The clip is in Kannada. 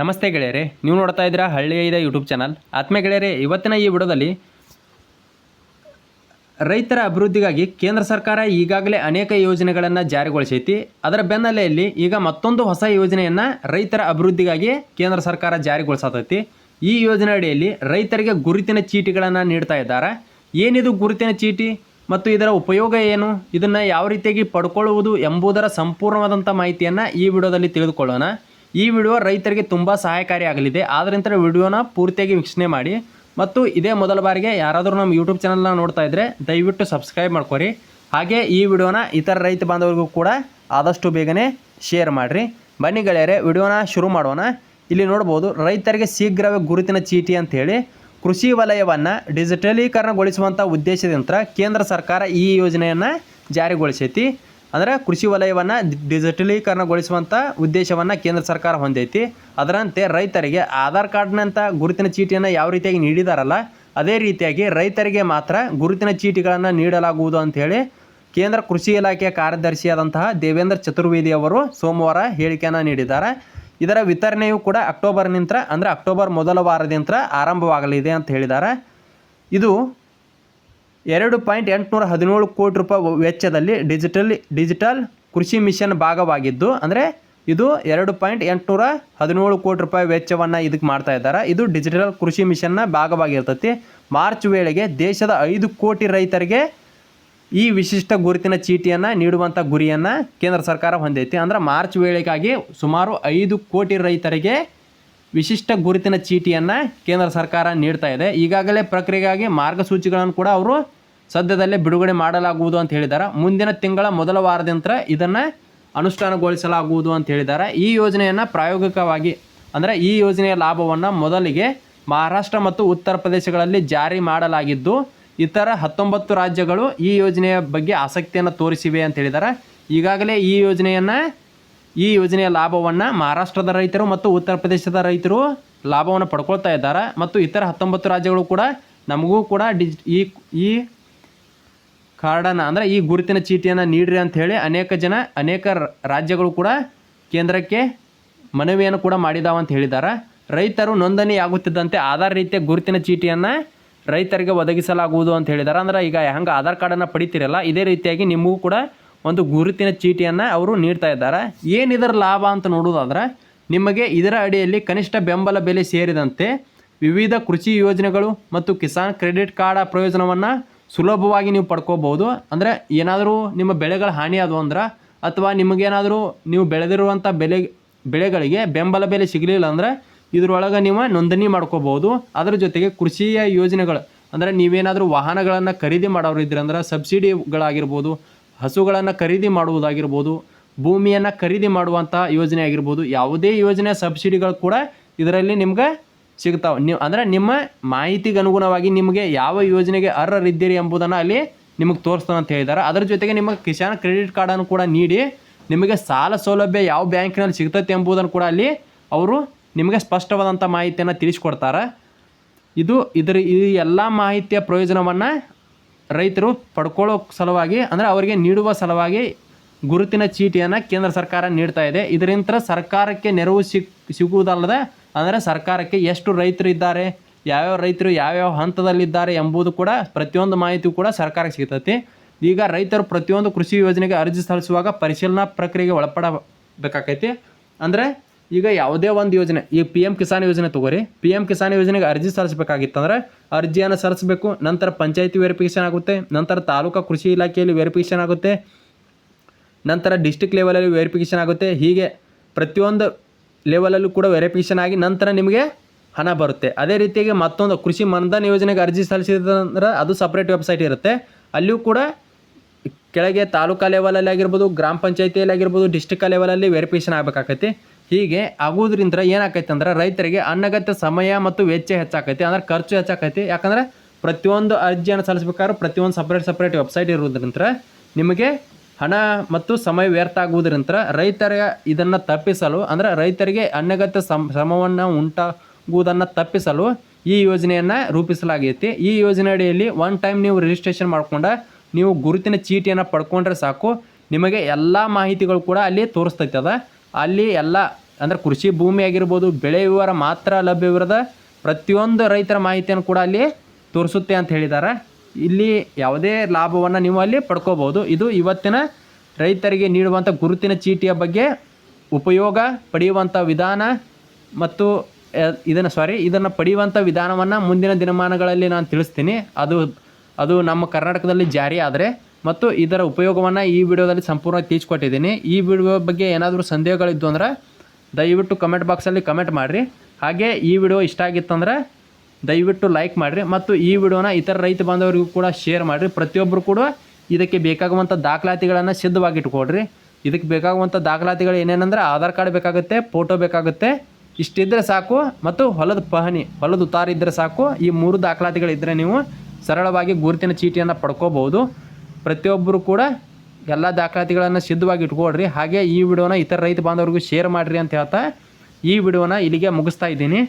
ನಮಸ್ತೆ ಗೆಳೆಯರೆ, ನೀವು ನೋಡ್ತಾ ಇದ್ದೀರಾ ಹಳ್ಳಿಯ ಯೂಟ್ಯೂಬ್ ಚಾನಲ್ ಆತ್ಮೀಯ ಗೆಳೆಯರೆ, ಇವತ್ತಿನ ಈ ವಿಡಿಯೋದಲ್ಲಿ ರೈತರ ಅಭಿವೃದ್ಧಿಗಾಗಿ ಕೇಂದ್ರ ಸರ್ಕಾರ ಈಗಾಗಲೇ ಅನೇಕ ಯೋಜನೆಗಳನ್ನು ಜಾರಿಗೊಳಿಸೈತಿ. ಅದರ ಬೆನ್ನಲೆಯಲ್ಲಿ ಈಗ ಮತ್ತೊಂದು ಹೊಸ ಯೋಜನೆಯನ್ನು ರೈತರ ಅಭಿವೃದ್ಧಿಗಾಗಿ ಕೇಂದ್ರ ಸರ್ಕಾರ ಜಾರಿಗೊಳಿಸತೈತಿ. ಈ ಯೋಜನೆ ಅಡಿಯಲ್ಲಿ ರೈತರಿಗೆ ಗುರುತಿನ ಚೀಟಿಗಳನ್ನು ನೀಡ್ತಾ ಇದ್ದಾರೆ. ಏನಿದು ಗುರುತಿನ ಚೀಟಿ ಮತ್ತು ಇದರ ಉಪಯೋಗ ಏನು? ಇದನ್ನು ಯಾವ ರೀತಿಯಾಗಿ ಪಡ್ಕೊಳ್ಳುವುದು ಎಂಬುದರ ಸಂಪೂರ್ಣವಾದಂಥ ಮಾಹಿತಿಯನ್ನು ಈ ವಿಡಿಯೋದಲ್ಲಿ ತಿಳಿದುಕೊಳ್ಳೋಣ. ಈ ವಿಡಿಯೋ ರೈತರಿಗೆ ತುಂಬ ಸಹಾಯಕಾರಿಯಾಗಲಿದೆ ಆದ್ದರಿಂದ ವಿಡಿಯೋನ ಪೂರ್ತಿಯಾಗಿ ವೀಕ್ಷಣೆ ಮಾಡಿ. ಮತ್ತು ಇದೇ ಮೊದಲ ಬಾರಿಗೆ ಯಾರಾದರೂ ನಮ್ಮ ಯೂಟ್ಯೂಬ್ ಚಾನಲ್ನ ನೋಡ್ತಾ ಇದ್ದರೆ ದಯವಿಟ್ಟು ಸಬ್ಸ್ಕ್ರೈಬ್ ಮಾಡ್ಕೊರಿ. ಹಾಗೆ ಈ ವಿಡಿಯೋನ ಇತರ ರೈತ ಬಾಂಧವರಿಗೂ ಕೂಡ ಆದಷ್ಟು ಬೇಗನೆ ಶೇರ್ ಮಾಡಿರಿ. ಬನ್ನಿ ಗೆಳೆಯರೆ, ವಿಡಿಯೋನ ಶುರು ಮಾಡೋಣ. ಇಲ್ಲಿ ನೋಡ್ಬೋದು, ರೈತರಿಗೆ ಶೀಘ್ರವೇ ಗುರುತಿನ ಚೀಟಿ ಅಂಥೇಳಿ ಕೃಷಿ ವಲಯವನ್ನು ಡಿಜಿಟಲೀಕರಣಗೊಳಿಸುವಂಥ ಉದ್ದೇಶದಿಂದ ಕೇಂದ್ರ ಸರ್ಕಾರ ಈ ಯೋಜನೆಯನ್ನು ಜಾರಿಗೊಳಿಸೈತಿ. ಅಂದರೆ ಕೃಷಿ ವಲಯವನ್ನು ಡಿಜಿಟಲೀಕರಣಗೊಳಿಸುವಂಥ ಉದ್ದೇಶವನ್ನು ಕೇಂದ್ರ ಸರ್ಕಾರ ಹೊಂದೈತಿ. ಅದರಂತೆ ರೈತರಿಗೆ ಆಧಾರ್ ಕಾರ್ಡ್ನಂಥ ಗುರುತಿನ ಚೀಟಿಯನ್ನು ಯಾವ ರೀತಿಯಾಗಿ ನೀಡಿದಾರಲ್ಲ, ಅದೇ ರೀತಿಯಾಗಿ ರೈತರಿಗೆ ಮಾತ್ರ ಗುರುತಿನ ಚೀಟಿಗಳನ್ನು ನೀಡಲಾಗುವುದು ಅಂಥೇಳಿ ಕೇಂದ್ರ ಕೃಷಿ ಇಲಾಖೆಯ ಕಾರ್ಯದರ್ಶಿಯಾದಂತಹ ದೇವೇಂದ್ರ ಚತುರ್ವೇದಿ ಅವರು ಸೋಮವಾರ ಹೇಳಿಕೆಯನ್ನು ನೀಡಿದ್ದಾರೆ. ಇದರ ವಿತರಣೆಯು ಕೂಡ ಅಕ್ಟೋಬರ್ನಿಂದ ಅಂದರೆ ಅಕ್ಟೋಬರ್ ಮೊದಲ ವಾರದಿಂದ ಆರಂಭವಾಗಲಿದೆ ಅಂತ ಹೇಳಿದ್ದಾರೆ. ಇದು ಎರಡು ಪಾಯಿಂಟ್ ಎಂಟುನೂರ ಹದಿನೇಳು ಕೋಟಿ ರೂಪಾಯಿ ವೆಚ್ಚದಲ್ಲಿ ಡಿಜಿಟಲ್ ಡಿಜಿಟಲ್ ಕೃಷಿ ಮಿಷನ್ ಭಾಗವಾಗಿದ್ದು, ಅಂದರೆ ಇದು ಎರಡು ಪಾಯಿಂಟ್ ಎಂಟುನೂರ ಹದಿನೇಳು ಕೋಟಿ ರೂಪಾಯಿ ವೆಚ್ಚವನ್ನು ಇದಕ್ಕೆ ಮಾಡ್ತಾ ಇದ್ದಾರೆ. ಇದು ಡಿಜಿಟಲ್ ಕೃಷಿ ಮಿಷನ್ನ ಭಾಗವಾಗಿರ್ತೈತಿ. ಮಾರ್ಚ್ ವೇಳೆಗೆ ದೇಶದ ಐದು ಕೋಟಿ ರೈತರಿಗೆ ಈ ವಿಶಿಷ್ಟ ಗುರುತಿನ ಚೀಟಿಯನ್ನು ನೀಡುವಂಥ ಗುರಿಯನ್ನು ಕೇಂದ್ರ ಸರ್ಕಾರ ಹೊಂದೈತಿ. ಅಂದ್ರೆ ಮಾರ್ಚ್ ವೇಳೆಗಾಗಿ ಸುಮಾರು ಐದು ಕೋಟಿ ರೈತರಿಗೆ ವಿಶಿಷ್ಟ ಗುರುತಿನ ಚೀಟಿಯನ್ನು ಕೇಂದ್ರ ಸರ್ಕಾರ ನೀಡ್ತಾ ಇದೆ. ಈಗಾಗಲೇ ಪ್ರಕ್ರಿಯೆಗಾಗಿ ಮಾರ್ಗಸೂಚಿಗಳನ್ನು ಕೂಡ ಅವರು ಸದ್ಯದಲ್ಲೇ ಬಿಡುಗಡೆ ಮಾಡಲಾಗುವುದು ಅಂತ ಹೇಳಿದ್ದಾರೆ. ಮುಂದಿನ ತಿಂಗಳ ಮೊದಲ ವಾರದಿಂದ ಇದನ್ನು ಅನುಷ್ಠಾನಗೊಳಿಸಲಾಗುವುದು ಅಂತ ಹೇಳಿದ್ದಾರೆ. ಈ ಯೋಜನೆಯನ್ನು ಪ್ರಾಯೋಗಿಕವಾಗಿ ಅಂದರೆ ಈ ಯೋಜನೆಯ ಲಾಭವನ್ನು ಮೊದಲಿಗೆ ಮಹಾರಾಷ್ಟ್ರ ಮತ್ತು ಉತ್ತರ ಪ್ರದೇಶಗಳಲ್ಲಿ ಜಾರಿ ಮಾಡಲಾಗಿದ್ದು, ಇತರ ಹತ್ತೊಂಬತ್ತು ರಾಜ್ಯಗಳು ಈ ಯೋಜನೆಯ ಬಗ್ಗೆ ಆಸಕ್ತಿಯನ್ನು ತೋರಿಸಿವೆ ಅಂತ ಹೇಳಿದ್ದಾರೆ. ಈಗಾಗಲೇ ಈ ಯೋಜನೆಯನ್ನು ಈ ಯೋಜನೆಯ ಲಾಭವನ್ನು ಮಹಾರಾಷ್ಟ್ರದ ರೈತರು ಮತ್ತು ಉತ್ತರ ಪ್ರದೇಶದ ರೈತರು ಲಾಭವನ್ನು ಪಡ್ಕೊಳ್ತಾ ಇದ್ದಾರೆ. ಮತ್ತು ಇತರ ಹತ್ತೊಂಬತ್ತು ರಾಜ್ಯಗಳು ಕೂಡ ನಮಗೂ ಕೂಡ ಡಿಜ್, ಈ ಈ ಕಾರ್ಡನ್ನು ಅಂದರೆ ಈ ಗುರುತಿನ ಚೀಟಿಯನ್ನು ನೀಡ್ರಿ ಅಂತ ಹೇಳಿ ಅನೇಕ ಜನ, ಅನೇಕ ರಾಜ್ಯಗಳು ಕೂಡ ಕೇಂದ್ರಕ್ಕೆ ಮನವಿಯನ್ನು ಕೂಡ ಮಾಡಿದಾವ ಅಂತ ಹೇಳಿದ್ದಾರೆ ರೈತರು ನೋಂದಣಿ ಆಗುತ್ತಿದ್ದಂತೆ ಆಧಾರ್ ರೀತಿಯ ಗುರುತಿನ ಚೀಟಿಯನ್ನು ರೈತರಿಗೆ ಒದಗಿಸಲಾಗುವುದು ಅಂತ ಹೇಳಿದ್ದಾರೆ ಅಂದ್ರೆ ಈಗ ಹೆಂಗೆ ಆಧಾರ್ ಕಾರ್ಡನ್ನು ಪಡಿತೀರಲ್ಲ, ಇದೇ ರೀತಿಯಾಗಿ ನಿಮಗೂ ಕೂಡ ಒಂದು ಗುರುತಿನ ಚೀಟಿಯನ್ನು ಅವರು ನೀಡ್ತಾ ಇದ್ದಾರೆ. ಏನಿದರ ಲಾಭ ಅಂತ ನೋಡೋದಾದ್ರೆ ನಿಮಗೆ ಇದರ ಅಡಿಯಲ್ಲಿ ಕನಿಷ್ಠ ಬೆಂಬಲ ಬೆಲೆ ಸೇರಿದಂತೆ ವಿವಿಧ ಕೃಷಿ ಯೋಜನೆಗಳು ಮತ್ತು ಕಿಸಾನ್ ಕ್ರೆಡಿಟ್ ಕಾರ್ಡ್ ಪ್ರಯೋಜನವನ್ನು ಸುಲಭವಾಗಿ ನೀವು ಪಡ್ಕೋಬೋದು ಅಂದರೆ ಏನಾದರೂ ನಿಮ್ಮ ಬೆಳೆಗಳ ಹಾನಿ ಆದವು ಅಂದ್ರೆ, ಅಥವಾ ನಿಮಗೇನಾದರೂ ನೀವು ಬೆಳೆದಿರುವಂಥ ಬೆಲೆ, ಬೆಳೆಗಳಿಗೆ ಬೆಂಬಲ ಬೆಲೆ ಸಿಗಲಿಲ್ಲ ಅಂದರೆ, ಇದರೊಳಗೆ ನೀವು ನೋಂದಣಿ ಮಾಡ್ಕೋಬೋದು ಅದರ ಜೊತೆಗೆ ಕೃಷಿಯ ಯೋಜನೆಗಳು, ಅಂದರೆ ನೀವೇನಾದರೂ ವಾಹನಗಳನ್ನು ಖರೀದಿ ಮಾಡೋರು ಇದ್ರೆ ಅಂದ್ರೆ ಸಬ್ಸಿಡಿಗಳಾಗಿರ್ಬೋದು ಹಸುಗಳನ್ನು ಖರೀದಿ ಮಾಡುವುದಾಗಿರ್ಬೋದು, ಭೂಮಿಯನ್ನು ಖರೀದಿ ಮಾಡುವಂಥ ಯೋಜನೆ ಆಗಿರ್ಬೋದು, ಯಾವುದೇ ಯೋಜನೆ ಸಬ್ಸಿಡಿಗಳು ಕೂಡ ಇದರಲ್ಲಿ ನಿಮ್ಗೆ ಸಿಗ್ತಾವೆ. ನೀವು ಅಂದರೆ ನಿಮ್ಮ ಮಾಹಿತಿಗೆ ಅನುಗುಣವಾಗಿ ನಿಮಗೆ ಯಾವ ಯೋಜನೆಗೆ ಅರ್ಹರಿದ್ದೀರಿ ಎಂಬುದನ್ನು ಅಲ್ಲಿ ನಿಮಗೆ ತೋರಿಸ್ತಾನೆ ಅಂತ ಹೇಳಿದ್ದಾರೆ ಅದರ ಜೊತೆಗೆ ನಿಮಗೆ ಕಿಸಾನ್ ಕ್ರೆಡಿಟ್ ಕಾರ್ಡನ್ನು ಕೂಡ ನೀಡಿ ನಿಮಗೆ ಸಾಲ ಸೌಲಭ್ಯ ಯಾವ ಬ್ಯಾಂಕಿನಲ್ಲಿ ಸಿಗ್ತೈತೆ ಎಂಬುದನ್ನು ಕೂಡ ಅಲ್ಲಿ ಅವರು ನಿಮಗೆ ಸ್ಪಷ್ಟವಾದಂಥ ಮಾಹಿತಿಯನ್ನು ತಿಳಿಸ್ಕೊಡ್ತಾರೆ. ಇದು ಇದರ ಈ ಎಲ್ಲ ಮಾಹಿತಿಯ ಪ್ರಯೋಜನವನ್ನು ರೈತರು ಪಡ್ಕೊಳ್ಳೋ ಸಲುವಾಗಿ, ಅಂದರೆ ಅವರಿಗೆ ನೀಡುವ ಸಲುವಾಗಿ ಗುರುತಿನ ಚೀಟಿಯನ್ನು ಕೇಂದ್ರ ಸರ್ಕಾರ ನೀಡ್ತಾ ಇದೆ. ಇದರಿಂದ ಸರ್ಕಾರಕ್ಕೆ ನೆರವು ಸಿಕ್, ಸಿಗುವುದಲ್ಲದೆ, ಅಂದರೆ ಸರ್ಕಾರಕ್ಕೆ ಎಷ್ಟು ರೈತರು ಇದ್ದಾರೆ, ಯಾವ್ಯಾವ ರೈತರು ಯಾವ್ಯಾವ ಹಂತದಲ್ಲಿದ್ದಾರೆ ಎಂಬುದು ಕೂಡ ಪ್ರತಿಯೊಂದು ಮಾಹಿತಿ ಕೂಡ ಸರ್ಕಾರಕ್ಕೆ ಸಿಗ್ತೈತಿ. ಈಗ ರೈತರು ಪ್ರತಿಯೊಂದು ಕೃಷಿ ಯೋಜನೆಗೆ ಅರ್ಜಿ ಸಲ್ಲಿಸುವಾಗ ಪರಿಶೀಲನಾ ಪ್ರಕ್ರಿಯೆಗೆ ಒಳಪಡಬೇಕಾಕೈತಿ ಅಂದರೆ ಈಗ ಯಾವುದೇ ಒಂದು ಯೋಜನೆ ಈ ಪಿ ಎಂ ಕಿಸಾನ್ ಯೋಜನೆ ತಗೋರಿ. ಪಿ ಎಂ ಕಿಸಾನ್ ಯೋಜನೆಗೆ ಅರ್ಜಿ ಸಲ್ಲಿಸಬೇಕಾಗಿತ್ತಂದ್ರೆ ಅರ್ಜಿಯನ್ನು ಸಲ್ಲಿಸಬೇಕು, ನಂತರ ಪಂಚಾಯತಿ ವೆರಿಫಿಕೇಷನ್ ಆಗುತ್ತೆ, ನಂತರ ತಾಲೂಕಾ ಕೃಷಿ ಇಲಾಖೆಯಲ್ಲಿ ವೆರಿಫಿಕೇಷನ್ ಆಗುತ್ತೆ, ನಂತರ ಡಿಸ್ಟಿಕ್ ಲೆವೆಲಲ್ಲಿ ವೆರಿಫಿಕೇಷನ್ ಆಗುತ್ತೆ, ಹೀಗೆ ಪ್ರತಿಯೊಂದು ಲೆವೆಲಲ್ಲೂ ಕೂಡ ವೆರಿಫಿಕೇಷನ್ ಆಗಿ ನಂತರ ನಿಮಗೆ ಹಣ ಬರುತ್ತೆ. ಅದೇ ರೀತಿಯಾಗಿ ಮತ್ತೊಂದು ಕೃಷಿ ಮನ್ಧನ್ ಯೋಜನೆಗೆ ಅರ್ಜಿ ಸಲ್ಲಿಸಿದ್ರೆ ಅದು ಸಪ್ರೇಟ್ ವೆಬ್ಸೈಟ್ ಇರುತ್ತೆ. ಅಲ್ಲಿಯೂ ಕೂಡ ಕೆಳಗೆ ತಾಲೂಕಾ ಲೆವೆಲಲ್ಲಿ ಆಗಿರ್ಬೋದು, ಗ್ರಾಮ ಪಂಚಾಯತಿಯಲ್ಲಿ ಆಗಿರ್ಬೋದು ಡಿಸ್ಟಿಕ್ ಲೆವೆಲಲ್ಲಿ ವೆರಿಫಿಕೇಷನ್ ಆಗಬೇಕಾಕೈತಿ ಹೀಗೆ ಆಗೋದ್ರಿಂದ ಏನಾಕೈತೆ ಅಂದ್ರೆ ರೈತರಿಗೆ ಅನಗತ್ಯ ಸಮಯ ಮತ್ತು ವೆಚ್ಚ ಹೆಚ್ಚಾಕೈತಿ, ಅಂದ್ರೆ ಖರ್ಚು ಹೆಚ್ಚಾಕೈತಿ. ಯಾಕಂದ್ರೆ ಪ್ರತಿಯೊಂದು ಅರ್ಜಿಯನ್ನು ಸಲ್ಲಿಸ್ಬೇಕಾದ್ರೆ ಪ್ರತಿಯೊಂದು ಸಪ್ರೇಟ್ ಸಪ್ರೇಟ್ ವೆಬ್ಸೈಟ್ ಇರೋದ್ರಿಂದ ನಿಮಗೆ ಹಣ ಮತ್ತು ಸಮಯ ವ್ಯರ್ಥ ಆಗುವುದರಿಂದ ರೈತರ ಇದನ್ನು ತಪ್ಪಿಸಲು, ಅಂದರೆ ರೈತರಿಗೆ ಅನಗತ್ಯ ಸಮ, ಶ್ರಮವನ್ನು ಉಂಟಾಗುವುದನ್ನು ತಪ್ಪಿಸಲು ಈ ಯೋಜನೆಯನ್ನು ರೂಪಿಸಲಾಗೈತಿ. ಈ ಯೋಜನೆ ಅಡಿಯಲ್ಲಿ ಒನ್ ಟೈಮ್ ನೀವು ರಿಜಿಸ್ಟ್ರೇಷನ್ ಮಾಡ್ಕೊಂಡ ನೀವು ಗುರುತಿನ ಚೀಟಿಯನ್ನು ಪಡ್ಕೊಂಡ್ರೆ ಸಾಕು. ನಿಮಗೆ ಎಲ್ಲ ಮಾಹಿತಿಗಳು ಕೂಡ ಅಲ್ಲಿ ತೋರಿಸ್ತೈತೆ ಅದ. ಅಲ್ಲಿ ಎಲ್ಲ ಅಂದರೆ ಕೃಷಿ ಭೂಮಿ ಆಗಿರ್ಬೋದು, ಬೆಳೆ ವಿವರ ಮಾತ್ರ ಲಭ್ಯವಿರದ ಪ್ರತಿಯೊಂದು ರೈತರ ಮಾಹಿತಿಯನ್ನು ಕೂಡ ಅಲ್ಲಿ ತೋರಿಸುತ್ತೆ ಅಂತ ಹೇಳಿದ್ದಾರೆ. ಇಲ್ಲಿ ಯಾವುದೇ ಲಾಭವನ್ನು ನೀವು ಅಲ್ಲಿ ಪಡ್ಕೋಬೋದು ಇದು ಇವತ್ತಿನ ರೈತರಿಗೆ ನೀಡುವಂಥ ಗುರುತಿನ ಚೀಟಿಯ ಬಗ್ಗೆ ಉಪಯೋಗ ಪಡೆಯುವಂಥ ವಿಧಾನ ಮತ್ತು ಇದನ್ನು ಸಾರಿ ಇದನ್ನು ಪಡೆಯುವಂಥ ವಿಧಾನವನ್ನು ಮುಂದಿನ ದಿನಮಾನಗಳಲ್ಲಿ ನಾನು ತಿಳಿಸ್ತೀನಿ. ಅದು ಅದು ನಮ್ಮ ಕರ್ನಾಟಕದಲ್ಲಿ ಜಾರಿ ಆದರೆ ಮತ್ತು ಇದರ ಉಪಯೋಗವನ್ನು ಈ ವಿಡಿಯೋದಲ್ಲಿ ಸಂಪೂರ್ಣ ತೀಚ್ಕೊಟ್ಟಿದ್ದೀನಿ ಈ ವಿಡಿಯೋ ಬಗ್ಗೆ ಏನಾದರೂ ಸಂದೇಹಗಳಿದ್ದು ಅಂದ್ರೆ ದಯವಿಟ್ಟು ಕಮೆಂಟ್ ಬಾಕ್ಸಲ್ಲಿ ಕಮೆಂಟ್ ಮಾಡಿರಿ. ಹಾಗೆ ಈ ವಿಡಿಯೋ ಇಷ್ಟ ಆಗಿತ್ತಂದ್ರೆ ದಯವಿಟ್ಟು ಲೈಕ್ ಮಾಡಿರಿ ಮತ್ತು ಈ ವಿಡಿಯೋನ ಇತರ ರೈತ ಬಾಂಧವರಿಗೂ ಕೂಡ ಶೇರ್ ಮಾಡಿರಿ. ಪ್ರತಿಯೊಬ್ಬರು ಕೂಡ ಇದಕ್ಕೆ ಬೇಕಾಗುವಂಥ ದಾಖಲಾತಿಗಳನ್ನು ಸಿದ್ಧವಾಗಿಟ್ಕೊಡ್ರಿ ಇದಕ್ಕೆ ಬೇಕಾಗುವಂಥ ದಾಖಲಾತಿಗಳು ಏನೇನಂದ್ರೆ ಆಧಾರ್ ಕಾರ್ಡ್ ಬೇಕಾಗುತ್ತೆ ಫೋಟೋ ಬೇಕಾಗುತ್ತೆ. ಇಷ್ಟಿದ್ರೆ ಸಾಕು ಮತ್ತು ಹೊಲದ ಪಹಣಿ, ಹೊಲದ ಉತ್ತಾರ ಇದ್ದರೆ ಸಾಕು. ಈ ಮೂರು ದಾಖಲಾತಿಗಳಿದ್ದರೆ ನೀವು ಸರಳವಾಗಿ ಗುರುತಿನ ಚೀಟಿಯನ್ನು ಪಡ್ಕೋಬೋದು ಪ್ರತಿಯೊಬ್ಬರು ಕೂಡ ಎಲ್ಲ ದಾಖಲಾತಿಗಳನ್ನು ಸಿದ್ಧವಾಗಿ ಇಟ್ಕೊಳ್ರಿ. ಹಾಗೆ ಈ ವಿಡಿಯೋನ ಇತರ ರೈತ ಬಾಂಧವರಿಗೂ ಶೇರ್ ಮಾಡಿರಿ ಅಂತ ಹೇಳ್ತಾ ಈ ವಿಡಿಯೋನ ಇಲ್ಲಿಗೆ ಮುಗಿಸ್ತಾ ಇದ್ದೀನಿ.